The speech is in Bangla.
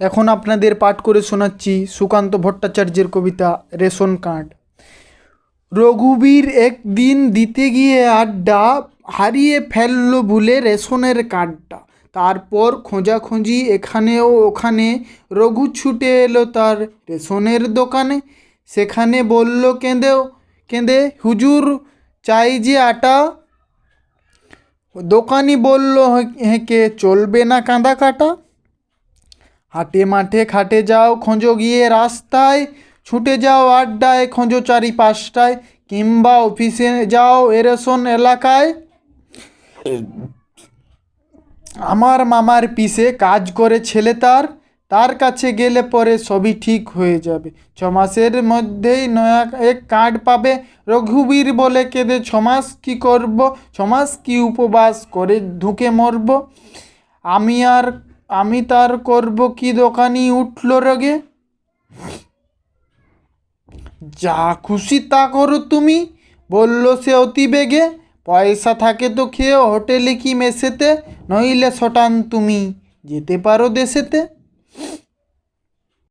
এখন আপনাদের পাঠ করে শোনাচ্ছি সুকান্ত ভট্টাচার্যের কবিতা রেশন কার্ড। রঘুবীর একদিন দিতে গিয়ে আড্ডা হারিয়ে ফেলল ভুলে রেশনের কার্ডটা। তারপর খোঁজাখুঁজি এখানেও ওখানে রঘু ছুটে এলো তার রেশনের দোকানে। সেখানে বলল কেঁদেও কেঁদে, হুজুর, চাই যে আটা। দোকানি বলল হেঁকে চলবে না কাঁদা কাটা হাটে মাঠে খাটে যাও, খোঁজো গিয়ে রাস্তায়। ছুটে যাও আড্ডায়, খোঁজো চারি পাঁচটায় কিংবা অফিসে যাও এরেশন এলাকায়। আমার মামার পিসে কাজ করে ছেলে তার। তার কাছে গেলে পরে সবই ঠিক হয়ে যাবে। ছমাসের মধ্যেই নয়া এক কার্ড পাবে। রঘুবীর বলে কেঁদে ছমাস কি করব? ছমাস কি উপবাস করে ধুকে মরব? আমি আর আমি তার করব কি দোকানি উঠল রগে? যা খুশি তা করো তুমি, বলল সে অতি বেগে। পয়সা থাকে তো খেয়ে হোটেলে কি মেসেতে, নইলে সটান তুমি, যেতে পারো দেশেতে।